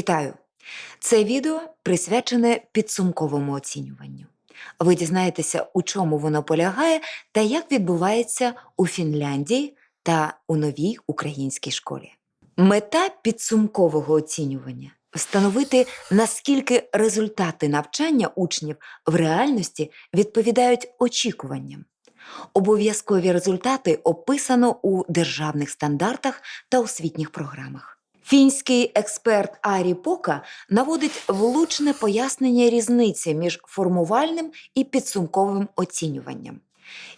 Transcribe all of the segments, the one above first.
Вітаю! Це відео присвячене підсумковому оцінюванню. Ви дізнаєтеся, у чому воно полягає та як відбувається у Фінляндії та у новій українській школі. Мета підсумкового оцінювання встановити, наскільки результати навчання учнів в реальності відповідають очікуванням. Обов'язкові результати описано у державних стандартах та освітніх програмах. Фінський експерт Арі Пока наводить влучне пояснення різниці між формувальним і підсумковим оцінюванням.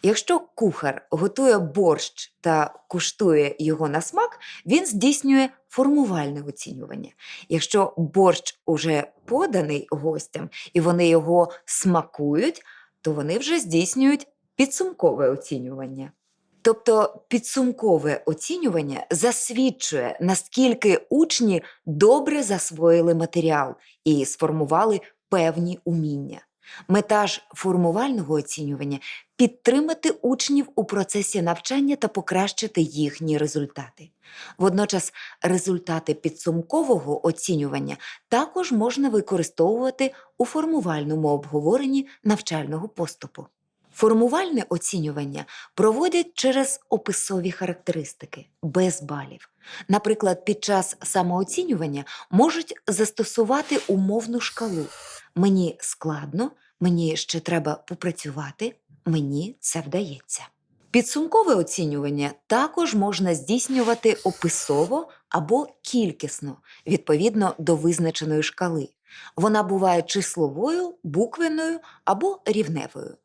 Якщо кухар готує борщ та куштує його на смак, він здійснює формувальне оцінювання. Якщо борщ уже поданий гостям і вони його смакують, то вони вже здійснюють підсумкове оцінювання. Тобто підсумкове оцінювання засвідчує, наскільки учні добре засвоїли матеріал і сформували певні уміння. Мета ж формувального оцінювання підтримати учнів у процесі навчання та покращити їхні результати. Водночас результати підсумкового оцінювання також можна використовувати у формувальному обговоренні навчального поступу. Формувальне оцінювання проводять через описові характеристики без балів. Наприклад, під час самооцінювання можуть застосувати умовну шкалу. Мені складно, мені ще треба попрацювати, мені це вдається. Підсумкове оцінювання також можна здійснювати описово або кількісно, відповідно до визначеної шкали. Вона буває числовою, буквеною або рівневою.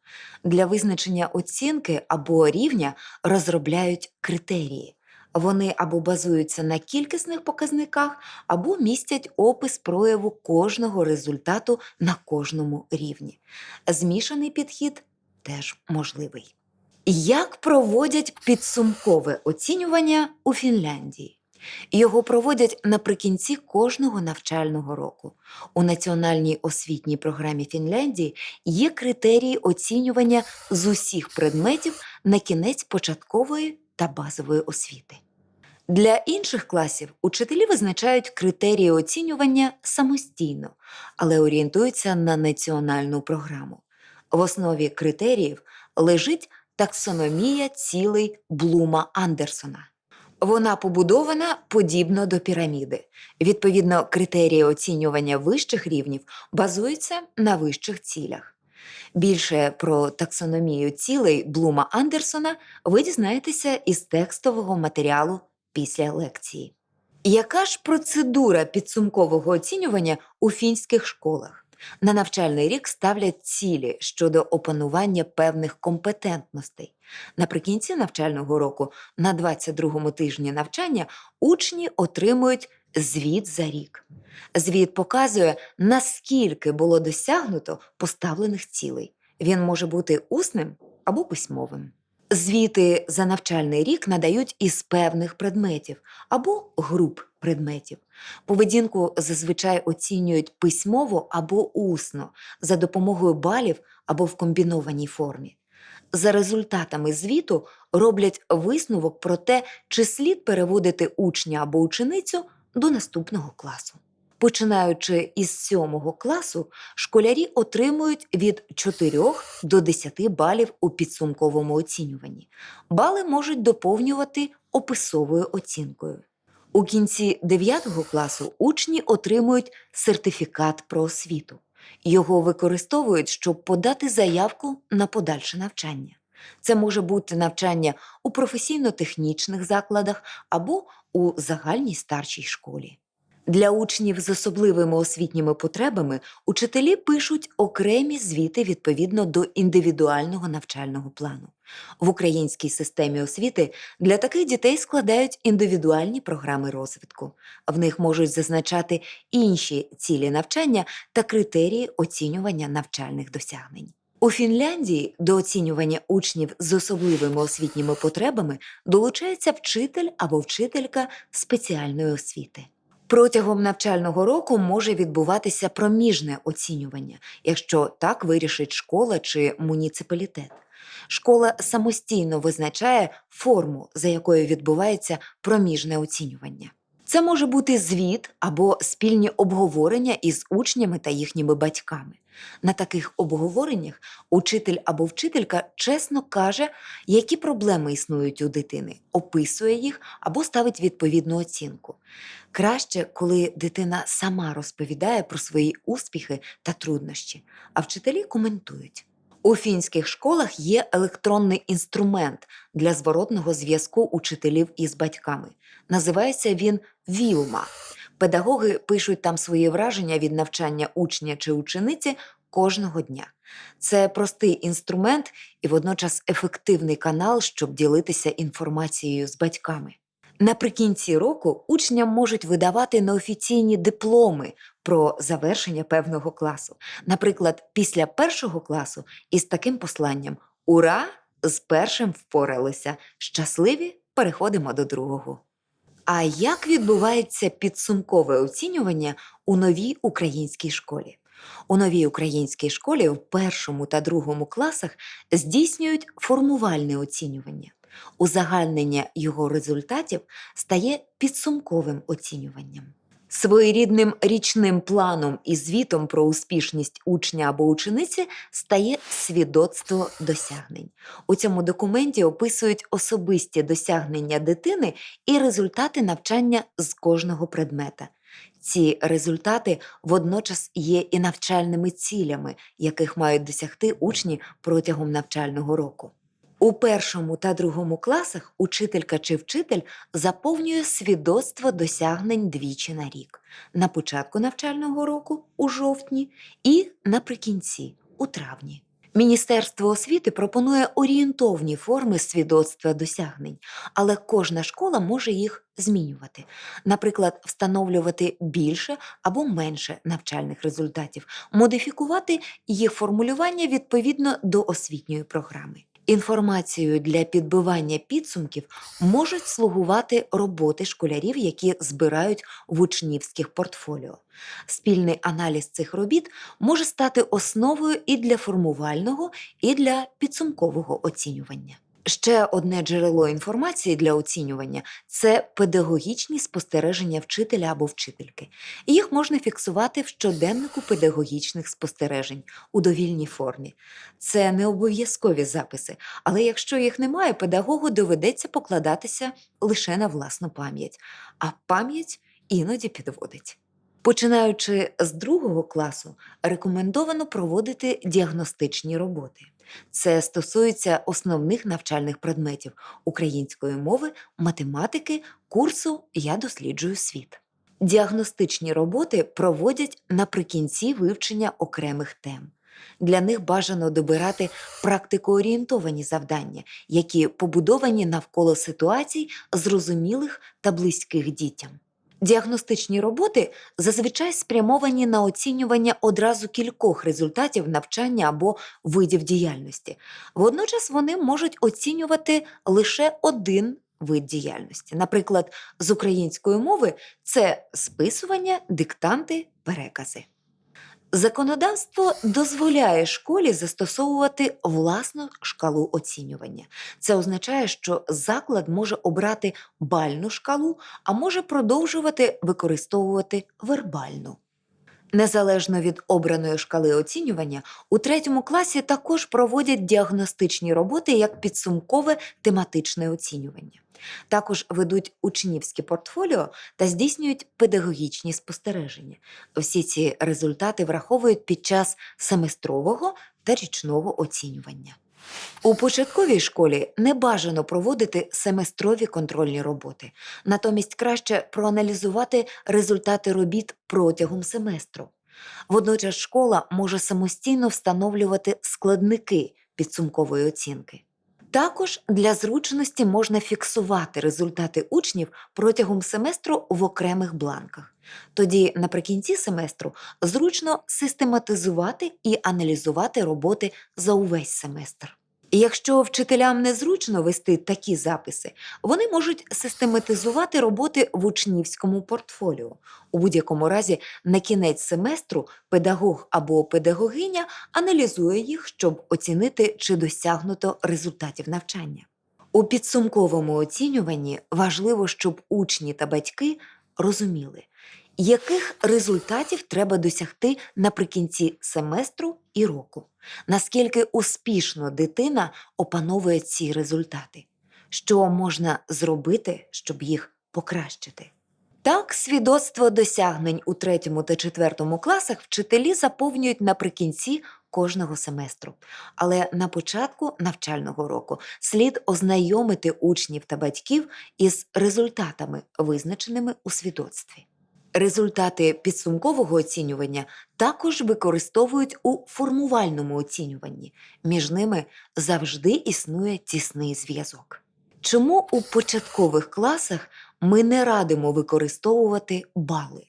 Для визначення оцінки або рівня розробляють критерії. Вони або базуються на кількісних показниках, або містять опис прояву кожного результату на кожному рівні. Змішаний підхід теж можливий. Як проводять підсумкове оцінювання у Фінляндії? Його проводять наприкінці кожного навчального року. У національній освітній програмі Фінляндії є критерії оцінювання з усіх предметів на кінець початкової та базової освіти. Для інших класів учителі визначають критерії оцінювання самостійно, але орієнтуються на національну програму. В основі критеріїв лежить таксономія цілей Блума Андерсона. Вона побудована подібно до піраміди. Відповідно, критерії оцінювання вищих рівнів базуються на вищих цілях. Більше про таксономію цілей Блума Андерсона ви дізнаєтеся із текстового матеріалу після лекції. Яка ж процедура підсумкового оцінювання у фінських школах? На навчальний рік ставлять цілі щодо опанування певних компетентностей. Наприкінці навчального року, на 22-му тижні навчання, учні отримують звіт за рік. Звіт показує, наскільки було досягнуто поставлених цілей. Він може бути усним або письмовим. Звіти за навчальний рік надають із певних предметів або груп предметів. Поведінку зазвичай оцінюють письмово або усно за допомогою балів або в комбінованій формі. За результатами звіту роблять висновок про те, чи слід переводити учня або ученицю до наступного класу. Починаючи із сьомого класу, школярі отримують від 4 до 10 балів у підсумковому оцінюванні. Бали можуть доповнювати описовою оцінкою. У кінці 9 класу учні отримують сертифікат про освіту. Його використовують, щоб подати заявку на подальше навчання. Це може бути навчання у професійно-технічних закладах або у загальній старшій школі. Для учнів з особливими освітніми потребами учителі пишуть окремі звіти відповідно до індивідуального навчального плану. В українській системі освіти для таких дітей складають індивідуальні програми розвитку. В них можуть зазначати інші цілі навчання та критерії оцінювання навчальних досягнень. У Фінляндії до оцінювання учнів з особливими освітніми потребами долучається вчитель або вчителька спеціальної освіти. Протягом навчального року може відбуватися проміжне оцінювання, якщо так вирішить школа чи муніципалітет. Школа самостійно визначає форму, за якою відбувається проміжне оцінювання. Це може бути звіт або спільні обговорення із учнями та їхніми батьками. На таких обговореннях учитель або вчителька чесно каже, які проблеми існують у дитини, описує їх або ставить відповідну оцінку. Краще, коли дитина сама розповідає про свої успіхи та труднощі, а вчителі коментують. У фінських школах є електронний інструмент для зворотного зв'язку учителів із батьками. Називається він Вілма. Педагоги пишуть там свої враження від навчання учня чи учениці кожного дня. Це простий інструмент і водночас ефективний канал, щоб ділитися інформацією з батьками. Наприкінці року учням можуть видавати неофіційні дипломи про завершення певного класу. Наприклад, після першого класу із таким посланням Ура! З першим впоралися. Щасливі переходимо до другого. А як відбувається підсумкове оцінювання у новій українській школі? У новій українській школі в першому та другому класах здійснюють формувальне оцінювання. Узагальнення його результатів стає підсумковим оцінюванням. Своєрідним річним планом і звітом про успішність учня або учениці стає свідоцтво досягнень. У цьому документі описують особисті досягнення дитини і результати навчання з кожного предмета. Ці результати водночас є і навчальними цілями, яких мають досягти учні протягом навчального року. У першому та другому класах учителька чи вчитель заповнює свідоцтво досягнень двічі на рік на початку навчального року у жовтні і наприкінці у травні. Міністерство освіти пропонує орієнтовні форми свідоцтва досягнень, але кожна школа може їх змінювати. Наприклад, встановлювати більше або менше навчальних результатів, модифікувати їх формулювання відповідно до освітньої програми. Інформацією для підбивання підсумків можуть слугувати роботи школярів, які збирають в учнівських портфоліо. Спільний аналіз цих робіт може стати основою і для формувального, і для підсумкового оцінювання. Ще одне джерело інформації для оцінювання це педагогічні спостереження вчителя або вчительки. Їх можна фіксувати в щоденнику педагогічних спостережень у довільній формі. Це не обов'язкові записи, але якщо їх немає, педагогу доведеться покладатися лише на власну пам'ять, а пам'ять іноді підводить. Починаючи з другого класу, рекомендовано проводити діагностичні роботи. Це стосується основних навчальних предметів української мови, математики, курсу Я досліджую світ. Діагностичні роботи проводять наприкінці вивчення окремих тем. Для них бажано добирати практикоорієнтовані завдання, які побудовані навколо ситуацій, зрозумілих та близьких дітям. Діагностичні роботи зазвичай спрямовані на оцінювання одразу кількох результатів навчання або видів діяльності. Водночас вони можуть оцінювати лише один вид діяльності. Наприклад, з української мови це списування, диктанти, перекази. Законодавство дозволяє школі застосовувати власну шкалу оцінювання. Це означає, що заклад може обрати бальну шкалу, а може продовжувати використовувати вербальну. Незалежно від обраної шкали оцінювання, у третьому класі також проводять діагностичні роботи як підсумкове тематичне оцінювання. Також ведуть учнівське портфоліо та здійснюють педагогічні спостереження. Всі ці результати враховують під час семестрового та річного оцінювання. У початковій школі не бажано проводити семестрові контрольні роботи, натомість краще проаналізувати результати робіт протягом семестру. Водночас школа може самостійно встановлювати складники підсумкової оцінки. Також для зручності можна фіксувати результати учнів протягом семестру в окремих бланках. Тоді наприкінці семестру зручно систематизувати і аналізувати роботи за увесь семестр. Якщо вчителям незручно вести такі записи, вони можуть систематизувати роботи в учнівському портфоліо. У будь-якому разі, на кінець семестру педагог або педагогиня аналізує їх, щоб оцінити, чи досягнуто результатів навчання. У підсумковому оцінюванні важливо, щоб учні та батьки розуміли, яких результатів треба досягти наприкінці семестру і року, наскільки успішно дитина опановує ці результати, що можна зробити, щоб їх покращити. Так, свідоцтво досягнень у третьому та четвертому класах вчителі заповнюють наприкінці кожного семестру. Але на початку навчального року слід ознайомити учнів та батьків із результатами, визначеними у свідоцтві. Результати підсумкового оцінювання також використовують у формувальному оцінюванні. Між ними завжди існує тісний зв'язок. Чому у початкових класах ми не радимо використовувати бали?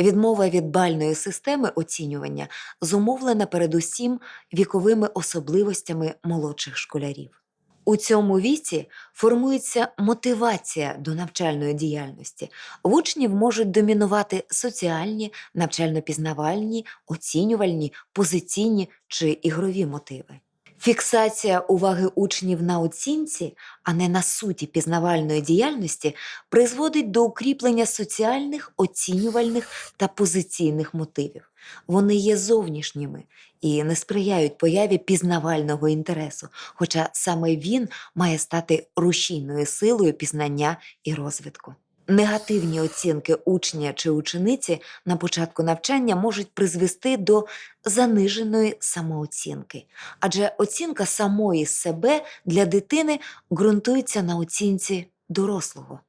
Відмова від бальної системи оцінювання зумовлена передусім віковими особливостями молодших школярів. У цьому віці формується мотивація до навчальної діяльності. В учнів можуть домінувати соціальні, навчально-пізнавальні, оцінювальні, позиційні чи ігрові мотиви. Фіксація уваги учнів на оцінці, а не на суті пізнавальної діяльності, призводить до укріплення соціальних, оцінювальних та позиційних мотивів. Вони є зовнішніми і не сприяють появі пізнавального інтересу, хоча саме він має стати рушійною силою пізнання і розвитку. Негативні оцінки учня чи учениці на початку навчання можуть призвести до заниженої самооцінки, адже оцінка самої себе для дитини ґрунтується на оцінці дорослого.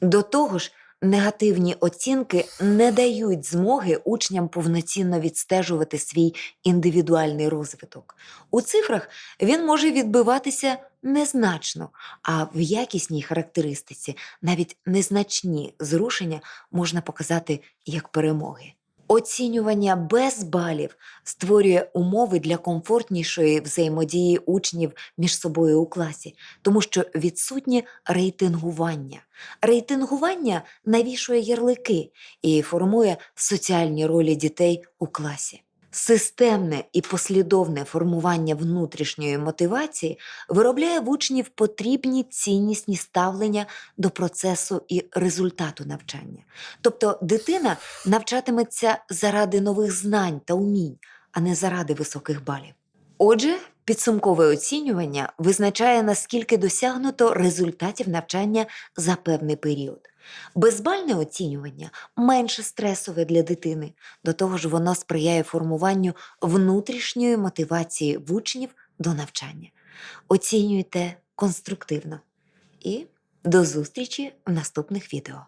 До того ж, негативні оцінки не дають змоги учням повноцінно відстежувати свій індивідуальний розвиток. У цифрах він може відбиватися незначно, а в якісній характеристиці навіть незначні зрушення можна показати як перемоги. Оцінювання без балів створює умови для комфортнішої взаємодії учнів між собою у класі, тому що відсутнє рейтингування. Рейтингування навішує ярлики і формує соціальні ролі дітей у класі. Системне і послідовне формування внутрішньої мотивації виробляє в учнів потрібні ціннісні ставлення до процесу і результату навчання. Тобто дитина навчатиметься заради нових знань та умінь, а не заради високих балів. Отже, підсумкове оцінювання визначає, наскільки досягнуто результатів навчання за певний період. Безбальне оцінювання менше стресове для дитини, до того ж воно сприяє формуванню внутрішньої мотивації в учнів до навчання. Оцінюйте конструктивно. І до зустрічі в наступних відео.